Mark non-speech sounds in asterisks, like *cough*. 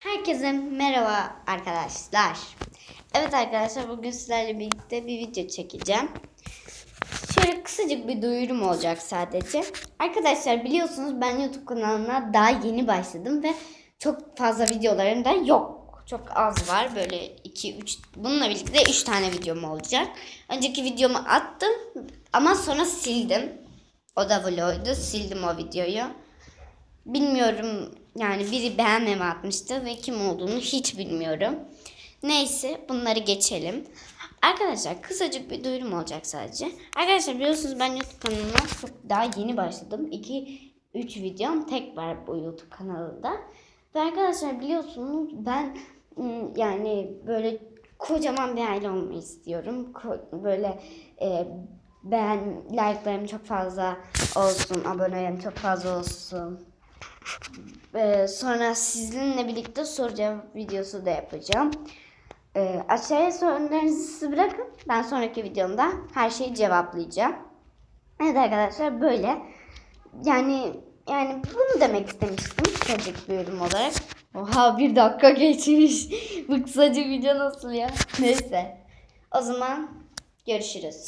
Herkese merhaba arkadaşlar. Evet arkadaşlar bugün sizlerle birlikte bir video çekeceğim. Şöyle kısacık bir duyurum olacak sadece. Arkadaşlar biliyorsunuz ben YouTube kanalına daha yeni başladım ve çok fazla videolarım da yok. Çok az var böyle 2 3 bununla birlikte 3 tane videom olacak. Önceki videomu attım ama sonra sildim. O da vlogdu. Sildim o videoyu. Bilmiyorum yani biri beğenmeme atmıştı ve kim olduğunu hiç bilmiyorum. Neyse bunları geçelim. Arkadaşlar kısacık bir duyurum olacak sadece. Arkadaşlar biliyorsunuz ben YouTube kanalına çok daha yeni başladım. 2 3 videom tek var bu YouTube kanalında. Ve arkadaşlar biliyorsunuz ben ım, yani böyle kocaman bir aile olmayı istiyorum. Böyle e, ben like'larım çok fazla olsun, abonelerim çok fazla olsun. Ee, sonra sizinle birlikte soru cevap videosu da yapacağım. Ee, aşağıya sorularınızı bırakın. Ben sonraki videomda her şeyi cevaplayacağım. Evet arkadaşlar böyle. Yani yani bunu demek istemiştim kısacık bir yorum olarak. Oha bir dakika geçmiş. *laughs* Bu kısacık video nasıl ya? Neyse. O zaman görüşürüz.